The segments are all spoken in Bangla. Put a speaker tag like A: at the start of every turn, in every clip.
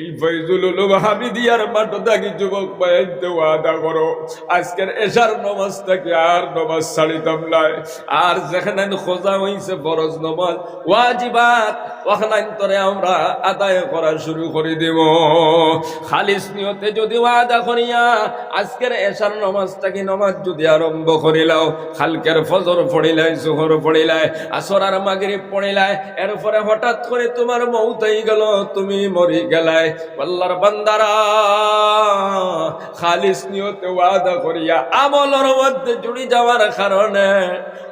A: এই ফৈজুল উলুম হামিদিয়ার মাঠ থাকি যুবক বায়াইতে ওয়াদা করো। আজকের এশার নমাজ থাকি আর নমাজ ছাড়িতাম নাই। আর যেখানে খোঁজা হইছে ফরজ নমাজ, ওয়াজিবাত ওখানে তরে আমরা আদায় করা শুরু করে দেব। খালিস নিয়তে যদি ওয়াদা করিয়া আজকের এশার নমাজ থাকি নমাজ যদি আরম্ভ করিলাও খালকের ফজর পড়িলাই জোহর পড়িলাই আসর আর মাগরিব পড়িলাই এরপরে হঠাৎ করে তোমার মৌতাই গেল, তুমি মরি গেলাই। আল্লাহর বান্দারা খালিস নিয়তে ওয়াদা করিয়া আমলের মধ্যে জুড়ি যাওয়ার কারণে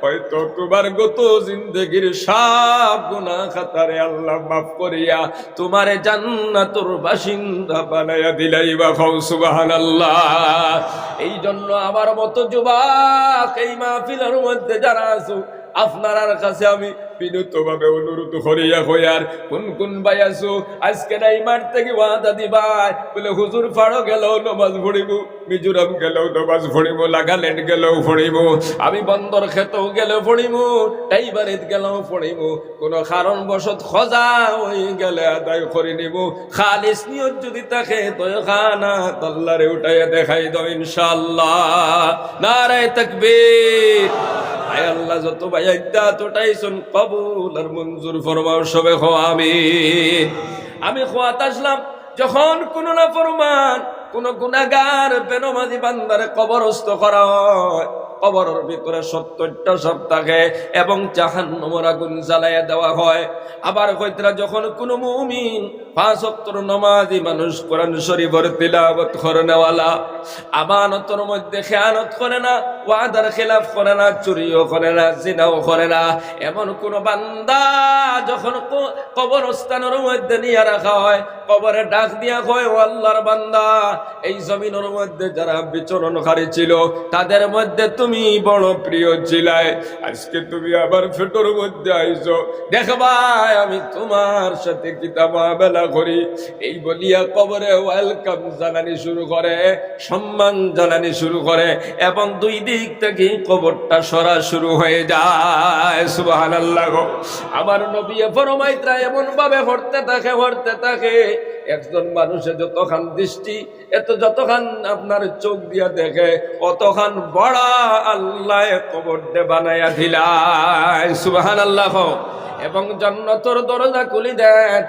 A: হয়তো তোমার গত জিন্দগির সব গুনাহ খাতারে আল্লাহ মাফ করিয়া তোমারে জান্নাতুর বাসিন্দা বানাইয়া দিলাই বা সুবহানাল্লাহ। এই জন্য আমার মতো যুবক এই মাহফিলের মধ্যে যারা আছো আপনার কাছে আমি বিনীত ভাবে অনুরোধ করিয়া হইয়ার কোন কোন ভাই আছো? আজকে নাই মাঠ থেকে ওয়াদা দিবাই। বলে, হুজুর, ফাড়ো গেল, নমাজ পড়িব মিজোরাম গেল, নমাজ পড়িব নাগাল্যান্ড গেল পড়িব আমি বন্দর খেতেও গেল পড়িব টাইবারিত গেল পড়িব কোন কারণ বশত খজা হয়ে গেলে আদায় করে নিব। খালিস নিয়ত যদি থাকে তয় খানা তল্লারে উঠাইয়া দেখাই দাও ইনশাল্লাহ নারায় তাকবীর। আয় আল্লাহ যত ভাইয়াইতা তোটাইছুন কবুল আর মঞ্জুর ফরমাও সবে খো আমি। আমি খোয়াত আসলাম, যখন কোন না ফরমান কোন গুনাগার বেনমাজি বান্দারে কবরস্থ করা হয়। কবরের ভিতরে সত্তরটা থাকে এবং জাহান্নমর আগুন জ্বালাইয়া দেওয়া হয়। আবার কইতরা যখন কোন মুমিন পাঁচ সত্তর নমাজি মানুষ কোরআন শরীফের তিলাবত করে নেওয়ালা আমানতর মধ্যে খেয়ানত করে না, ওয়াদার খেলাফ করে না, চুরিও করে না, জিনাও করে না। এমন কোন বান্দা যখন কবরস্থানের মধ্যে নিয়ে রাখা হয়, কবরে ডাক দিয়া কয়, ও আল্লাহর বান্দা এই জমিনের মধ্যে যারা বিচরণকারী ছিল, তাদের মধ্যে তুমি বড় প্রিয় ছিলাই। আজকে তুমি আবার ফেটোর মধ্যে আইছো। দেখবাই আমি তোমার সাথে কিতাব বেলা করি। এই বলিয়া কবরে ওয়েলকাম জানানি শুরু করে, সম্মান জানানি শুরু করে এবং দুই দিক থেকে কবরটা সরা শুরু হয়ে যায়। সুবহানাল্লাহ গো। আমার নবী ফরমাইতরা এমন ভাবে হরতে থাকে হরতে থাকে একজন মানুষের যতখান দৃষ্টি, এত যতখান আপনার চোখ দিয়া দেখে, অতখান বড়া আল্লাহ কবর দে বানাইয়া দিলাই। সুবাহান আল্লাহ এবং জন্নতর দরজা খুলি দেন,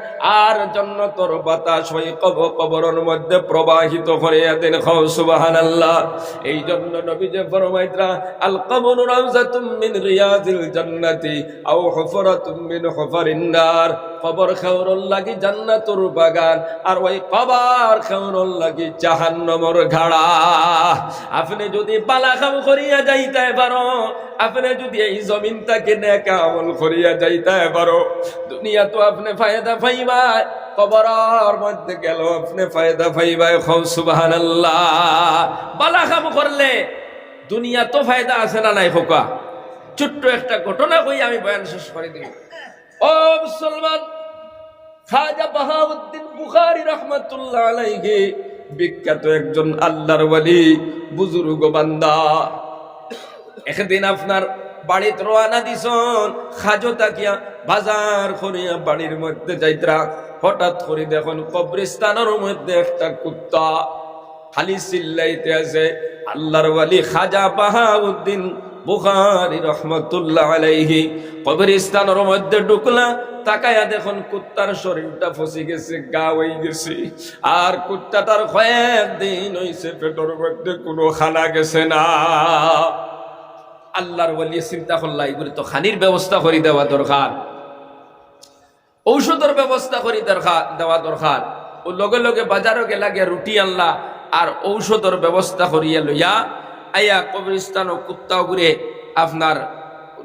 A: আর জন্নতর বাতাস ওই কব, কবরের মধ্যে প্রবাহিত করিয়া দেন। খাও সুবাহান আল্লাহ এই জন্য নবী যে ফরমাইতরা, আল কবর রাউজাতুম তুমিন রিয়াজিল জান্নাতি, আও হুফরাতুম তুমিন হুফারিন নার। কবর খাওয়ার লাগি জান্নাতুর বাগান, আর ওই কবর খাওয়ার লাগি জাহান্নমর ঘাড়া। আপনি যদি পালা খাম করিয়া যাইতে পারো, আপনি যদি এই জমিনটাকে নেকা আমল করিয়া যাইতে পারো দুনিয়া তো আপনি ফায়দা পাইবা কবরের মধ্যে গেল আপনি ফায়দা পাইবা খাও সুবহানাল্লাহ। পালা খাম করলে দুনিয়া তো ফায়দা আছে না নাই, খোকা? ছোট্ট একটা ঘটনা কই আমি বয়ান শেষ করে দিই ও মুসলমান, খাজা বাহাউদ্দিন বুখারী রহমাতুল্লাহ আলাইহি বিখ্যাত একজন আল্লাহর ওয়ালি, বুজুর্গ বান্দা। একদিন আপনার বাড়িতে রওনা দিছন, খাজো তাকিয়া বাজার করিয়া বাড়ির মধ্যে যাইতরা, হঠাৎ করে দেখুন কবরিস্তানের মধ্যে একটা কুত্তা খালি চিল্লাইতে আছে আল্লাহর ওয়ালি খাজা বাহাউদ্দিন বুখারী রহমতুল্লাহ আলাইহি কবরিস্তানের মধ্যে ঢুকলা, তাকায়া দেখুন কুত্তার শরীরটা ফসে গেছে, গা হয়ে গেছে। আর কুত্তাটার কয়েকদিন হইছে পেটের মধ্যে কোনো খানা গেছে না। আল্লাহর বলিয়ে চিন্তা করলাই বলে তো খানির ব্যবস্থা করে দেওয়া দরকার। ঔষধের ব্যবস্থা করে দরকার, দেওয়া দরকার। ও লগে লগে বাজারও গেলা, গিয়া রুটি আনলা, আর ঔষধের ব্যবস্থা করিয়া লইয়া আইয়া কবরিস্তান ও কুত্তা ঘুরে আপনার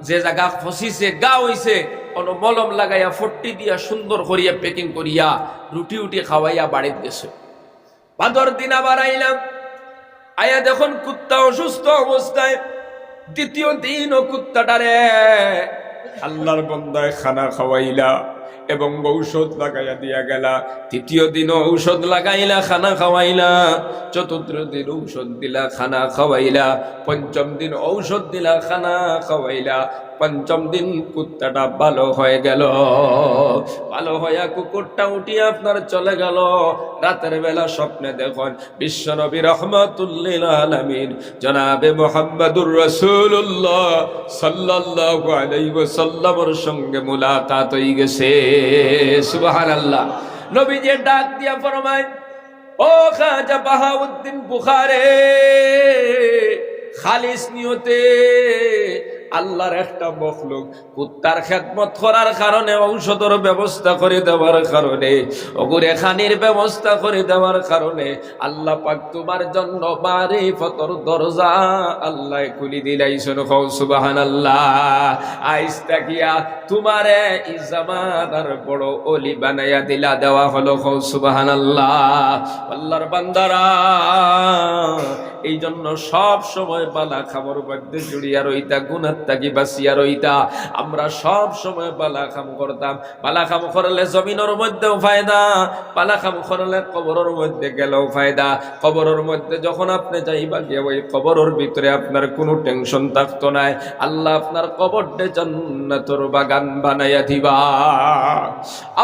A: যে জায়গা ফসিছে, গা হইছে কোনো মলম লাগাইয়া, ফট্টি দিয়া সুন্দর করিয়া প্যাকিং করিয়া, রুটি উটি খাওয়াইয়া বাড়িতে গেছে। ভাদর দিন আবার আইলাম। আয়া দেখুন কুত্তা অসুস্থ অবস্থায়। দ্বিতীয় দিন ও কুত্তাটারে আল্লাহর বন্দায় খানা খাওয়াইলা। এবং ঔষধ লাগাইয়া দিয়া গেলা। তৃতীয় দিন ঔষধ লাগাইলা, খানা খাওয়াইলা। চতুর্থ দিন ঔষধ দিলা, খানা খাওয়াইলা। পঞ্চম দিন ঔষধ দিলা, খানা খাওয়াইলা। পঞ্চম দিন কুত্তাটা ভালো হয়ে গেল। ভালো হইয়া কুকুরটা উঠিয়ে আপনার চলে গেল। রাতের বেলা স্বপ্নে দেখুন, বিশ্ব নবী রহমতুল্লিল আলমিন, জনাবে মোহাম্মদুর রসুল্লাহ সাল্লাল্লাহু আলাইহি ওয়াসাল্লামের সঙ্গে মুলাকাত হয়ে গেছে। সুবহানাল্লাহ। নবী যে ডাক দিয়া ফরমায় ও খাজা বাহাউদ্দিন বুখারে খালিস নিয়তে আল্লাহর একটা মখলুক, কুত্তার খেদমত করার কারণে ঔষধের ব্যবস্থা করে দেওয়ার কারণে, অগুরে খানির ব্যবস্থা করে দেওয়ার কারণে, আল্লাহ পাক তোমার জন্য মারে ফতর দরজা আল্লাহ খুলি দিলাইছেন। কও সুবহানাল্লাহ আইস্তা গিয়া তোমারে ই জামানার বড় অলি বানাইয়া দিলা দেওয়া হলো। কও সুবহানাল্লাহ, আল্লাহর বান্দারা এই জন্য সব সময় বালা খামর মধ্যে জড়িয়া রইতা, গুনার তাকি বাসিয়া রইতা। আমরা সব সময় বালা খাম করতাম। বালা খাম করলে জমিনের মধ্যেও ফায়দা, বালা খাম করলে কবরের মধ্যে গেলেও ফায়দা। কবরের মধ্যে যখন আপনি যাইবা গিয়ে ওই কবরের ভিতরে আপনার কোনো টেনশন থাকতো নাই আল্লাহ আপনার কবরটে জান্নাতর বাগান বানাইয়া দিবা।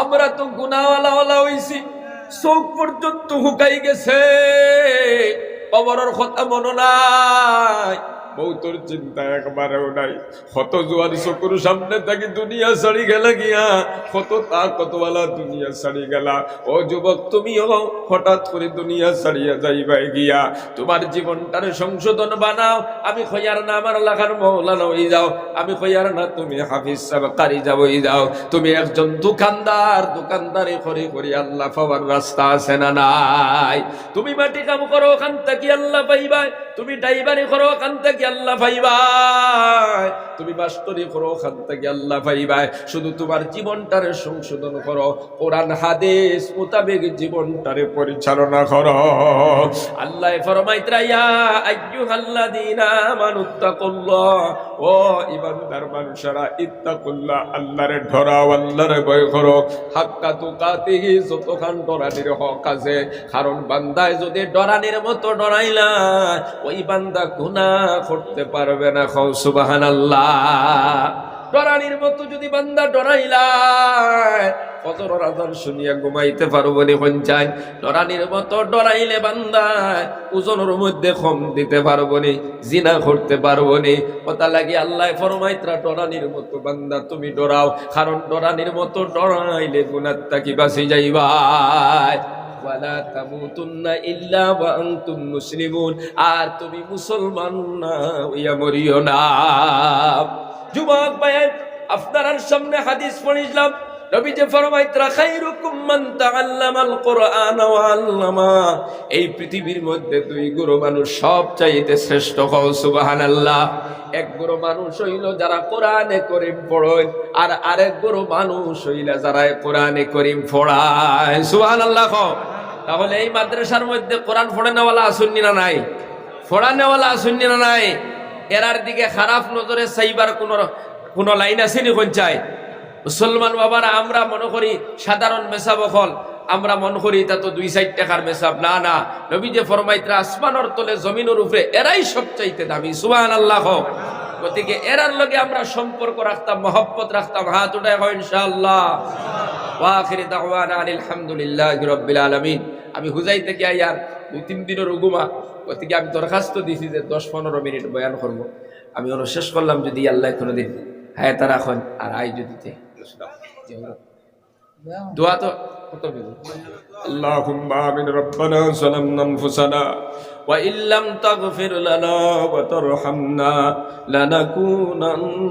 A: আমরা তো গুনাওয়ালা ওলা হইছি। চোখ পর্যন্ত হুকাই গেছে। কবরের কথা মনে নাই বৌতর চিন্তা একবারেও নাই। কত জোয়ার চকুর সামনে থাকি দুনিয়া ছাড়ি গেলা গিয়া। কত তা কতওয়ালা দুনিয়া ছাড়ি গেলা। ও যুবক তুমিও হঠাৎ করে দুনিয়া ছাড়িয়া যাইবাই গিয়া। তোমার জীবনটার সংশোধন বানাও। আমি খয়ার না আমার লাখার মৌলানা হই যাও। আমি খয়ার না তুমি হাফিজ সাহেব কারি যাও যাবই যাও। তুমি একজন দোকানদার দোকানদারি করে করি আল্লাহ পাওয়ার রাস্তা আছে না নাই? তুমি মাটি কাম করো ওখান থেকে আল্লাহ পাইবাই? তুমি ড্রাইভারি করো ওখান থেকে আল্লাহ পাইবাই তুমি মাস্টরি করো, ওখান থেকে আল্লাহ পাইবাই শুধু তোমার জীবনটারে সংশোধন করো, কোরআন, হাদিস মোতাবেক জীবনটারে পরিচালনা করো। আল্লাহ ফরমাইতরা ইয়া আইয়ুহাল্লাযীনা আমানুত্তাকুল্লাহ ও ইমানদার মানুষেরা, ইত্তাকুল্লাহ, আল্লাহরে ভয় করো। হাক্কা যতখান ডরানির হক আছে। কারণ বান্দায় যদি ডরানির মতো ডরাইলা, ওই বান্দা গুনাহ করতে পারবে না, খাও, সুবহানাল্লাহ। ডরানির মতো যদি বান্দা শুনিয়া ঘুমাইতে নি পঞ্চাই ডরানির মতো ডরাইলে ওজনের মধ্যে কম দিতে পারব নি, জিনা করতে পারব নি। কথা লাগি আল্লাহ ফরমাইত্রা, ডরানির মতো বান্দা তুমি ডরাও, কারণ ডরানির মতো ডরাইলে গুনার তাকি বাসি যাইবাই তামুতুন্না ইল্লা ওয়া আনতুম মুসলিমুন। আর তুমি মুসলমান না মরিও না। যুবক ভাই আপনার সামনে হাদিস পড়িলাম মান তাআল্লামাল ওয়া আল্লামা। এই পৃথিবীর মধ্যে দুই গুরু মানুষ সব চাইতে শ্রেষ্ঠ হও, সুবহানাল্লাহ। এক গুরু মানুষ হইল যারা কোরআনে করিম পড়য়, আর আরেক গুরু মানুষ হইল যারা কোরআনে করিম পড়ায়। সুবহানাল্লাহ তাহলে এই মাদ্রাসার মধ্যে কোরআন পড়ে নেওয়ালা আসুননি না নাই? পড়া নেওয়ালা আসুননি না নাই? এরার দিকে খারাপ নজরে সাইবার কোন কোন লাইন আসেনি কোন চায় মুসলমান বাবারা, আমরা মনে করি সাধারণ মেসাব হল আমরা মনে করি তা তো দুই সাইড টাকার মেসাব। না না। নবী যে ফরমাইত্রা, আসমানোর তলে জমিনের উপরে এরাই সবচাইতে দামি। সুবাহ আল্লাহ হোক। গতিকে এরার লগে আমরা সম্পর্ক রাখতাম, মহব্বত রাখতাম। হাত উঠায় হয় ইনশাআল্লাহ। ওয়াখির দাওয়ানা আলহামদুলিল্লাহি রাব্বিল আলামিন আমি হুজাই থেকে আইয়ার দুই তিন দিনের উগুমা গতিকে আমি দরখাস্ত দিছি যে দশ পনেরো মিনিট বয়ান করব আমি ওরা শেষ করলাম যদি আল্লাহ কোনোদিন হ্যাঁ তারা এখন আর আই যদি দোয়া তো কত اللهم آمين ربنا ظلمنا أنفسنا وإن لم تغفر لنا وترحمنا لنكونن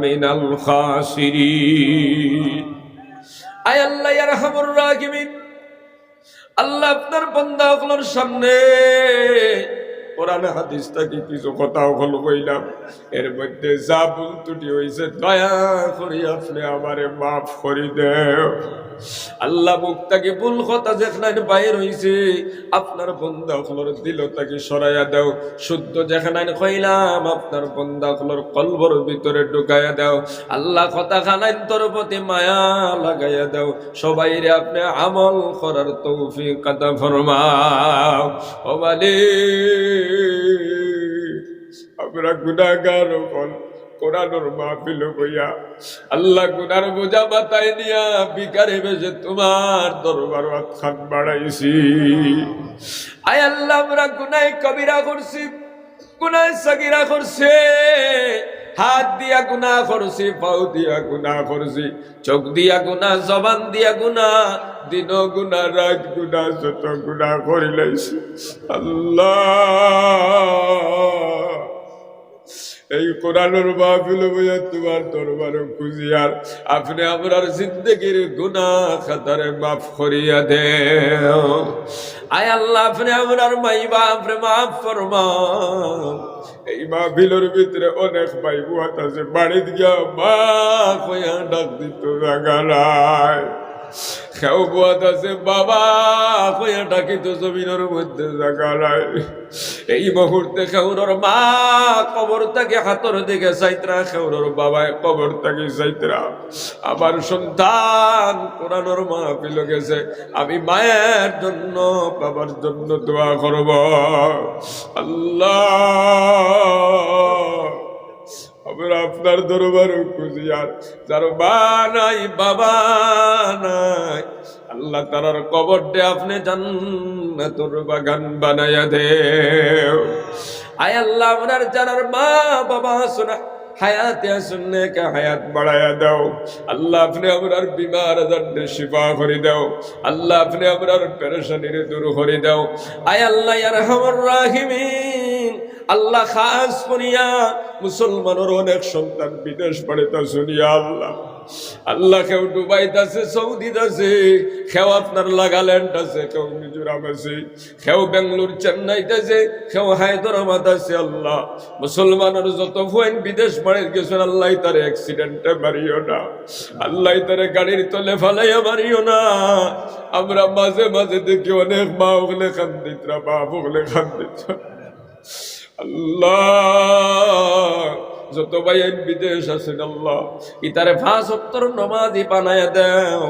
A: من الخاسرين আয় আল্লাহ ইয়ারহামুর রাহিমিন। আল্লাহ আপনার বান্দাগুলোর সামনে কোরআন হাদিস থেকে কিছু কথা হল কইলাম। এর মধ্যে দয়া করি আপনি আমারে মাফ করি দেও আল্লাহ মুখ তাকে ভুল কথা যেখানে বাইর হইছে, আপনার বন্ধা হলর দিল তাকে সরাইয়া দাও। শুদ্ধ যেখানে কইলাম, আপনার বন্ধা হলর কলবর ভিতরে ঢুকাইয়া দাও। আল্লাহ কথা খানাইন তোর প্রতি মায়া লাগাইয়া দাও। সবাই রে আপনি আমল করার তৌফিক কথা ফরমাও। ও মালিক, আমরা গুনাগার হল কোরআনোর মাহফিল হইয়া আল্লাহ গুনার বোঝা মাথায় নিয়া বিকারে বেজে তোমার দরবার খান বাড়াইছি। আয় আল্লাহ, আমরা গুনায় কবিরা করছি, গুনায় সাগিরা করছে। হাত দিয়া গুনা করছি, পাও দিয়া গুনা করছি। চোখ দিয়া গুনা জবান দিয়া গুনা দিন গুনা রাত গুনা যত গুনা করিলাইছি। আল্লাহ এই কোরআনের মাহফিল বইয়া তোমার দরবার খুঁজিয়ার আপনি আমরার জিন্দগির গুনা খাতারে মাফ করিয়া দে আয় আল্লাহ, আপনি আমরার মাই বাপরে মাফ ফরমাও এই মাহফিলের ভিতরে অনেক ভাই বুয়াত আছে, বাড়িতে গিয়া মা কইয়া ডাক দিত জাগালায়। খেউ বুয়াত আছে, বাবা কইয়া ডাকিত জমিনের মধ্যে জাগালায় এই মুহূর্তে খেউরর মা কবর থেকে হাতর দিকে চাইতরা খেউরর বাবায় কবর থেকে চাইতরা আমার সন্তান কোরআনর মাহফিল গেছে, আমি মায়ের জন্য, বাবার জন্য দোয়া করব। আল্লাহ! আমরা আপনার দরবার খুঁজিয়ার যার মা নাই, বাবা নাই, আল্লাহ তারার কবর দে আপনি জান্নাতুর বাগান বানায়া দেও আয় আল্লাহ, আপনার যারার মা, বাবা শোনা হায়াতে শুননে কে হায়াত বাড়ায়া দাও। আল্লাহ, আপনি আমরার বিমার দণ্ডে শিফা করে দাও। আল্লাহ, আপনি আমরার পেরেশানির দূর করে দাও। আয় আল্লাহ, ইয়ারহামুর রাহিমিন। আল্লাহ খাস করিয়া মুসলমানের অনেক সন্তান বিদেশ বাড়িতে শুনিয়া আল্লাহ। আল্লাহ কেউ দুবাইত আছে সৌদিত আছে কেউ আপনার লাগাল্যান্ড আছে কেউ মিজোরাম আছে কেউ বেঙ্গলোর চেন্নাইতে আছে কেউ হায়দ্রাবাদ আছে আল্লাহ। মুসলমানের যত ফোন বিদেশ বাড়ির গেছেন আল্লাহ তার অ্যাক্সিডেন্টে মারিও না, আল্লাহ তার গাড়ির তলে ফালাইয়া মারিও না। আমরা মাঝে মাঝে দেখি অনেক মা ওগুলো খান দিতরা বাপ ওগুলো খান দিত আল্লাহ, যত ভাই বিদেশ আছেন আল্লাহ, ইতারে ফাঁস সত্তর নমাজি বানায় দেও,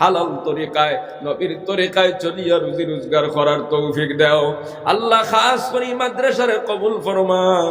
A: হালাল তরিকায়, নবীর তরিকায় চলিয়া রুজি রোজগার করার তৌফিক দেও। আল্লাহ খাস করি মাদ্রাসারে কবুল ফরমাও।